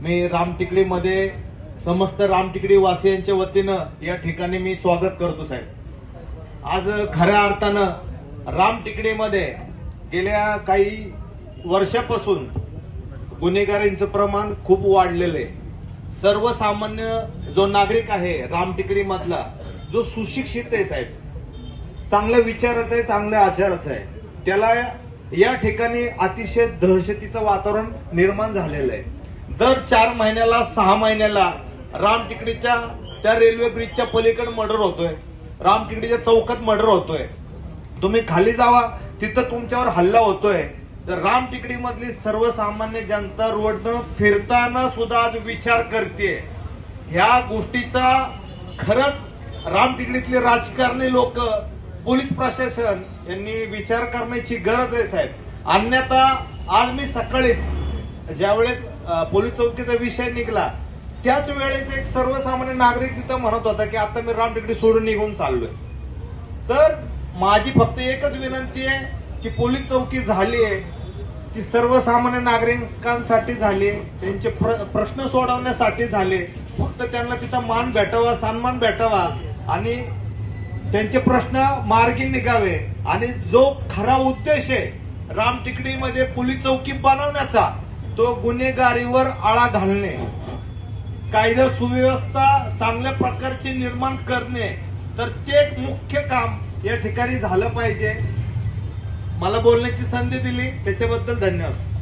मी रामटिकडीमध्ये समस्त रामटिकडी वासियांच्या वतीनं या ठिकाणी मी स्वागत करतो साहेब. आज खऱ्या अर्थानं रामटिकडीमध्ये गेल्या काही वर्षापासून गुन्हेगारींचं प्रमाण खूप वाढलेलं आहे. सर्वसामान्य जो नागरिक आहे रामटिकडीमधला जो सुशिक्षित आहे साहेब चांगल्या विचाराचा आहे चांगल्या आचाराचा आहे त्याला या ठिकाणी अतिशय दहशतीचं वातावरण निर्माण झालेलं आहे. दर चार महिन्याला सहा महिन्याला रामटिकडीच्या त्या रेल्वे ब्रिजच्या पलीकडे मर्डर होतोय. रामटिकडीच्या चौकात मर्डर होतोय. तुम्ही खाली जावा तिथं तुमच्यावर हल्ला होतोय. तर रामटिकडी मधली सर्वसामान्य जनता रोडनं फिरताना सुद्धा आज विचार करते ह्या गोष्टीचा खरंच रामटिकडीतले राजकारणी लोक पोलीस प्रशासन यांनी विचार करण्याची गरज आहे साहेब. अन्यथा आज मी सकाळीच ज्यावेळेस पोलीस चौकीचा विषय निघला त्याच वेळेस एक सर्वसामान्य नागरिक तिथं म्हणत होता की आता मी रामटेकडी सोडून निघून चाललोय तर माझी फक्त एकच विनंती आहे की पोलीस चौकी झाली आहे ती सर्वसामान्य नागरिकांसाठी झाली आहे. त्यांचे प्र- प्रश्न सोडवण्यासाठी झाले फक्त त्यांना तिथं मान भेटावा सन्मान भेटावा आणि त्यांचे प्रश्न मार्गी निघावे आणि जो खरा उद्देश आहे रामटिकडीमध्ये पोलीस चौकी बनवण्याचा तो गुन्हेगारीवर आळा घालणे कायदा सुव्यवस्था चांगल्या प्रकारची निर्माण करणे तर ते एक मुख्य काम या ठिकाणी झालं पाहिजे. मला बोलण्याची संधी दिली. त्याच्याबद्दल धन्यवाद.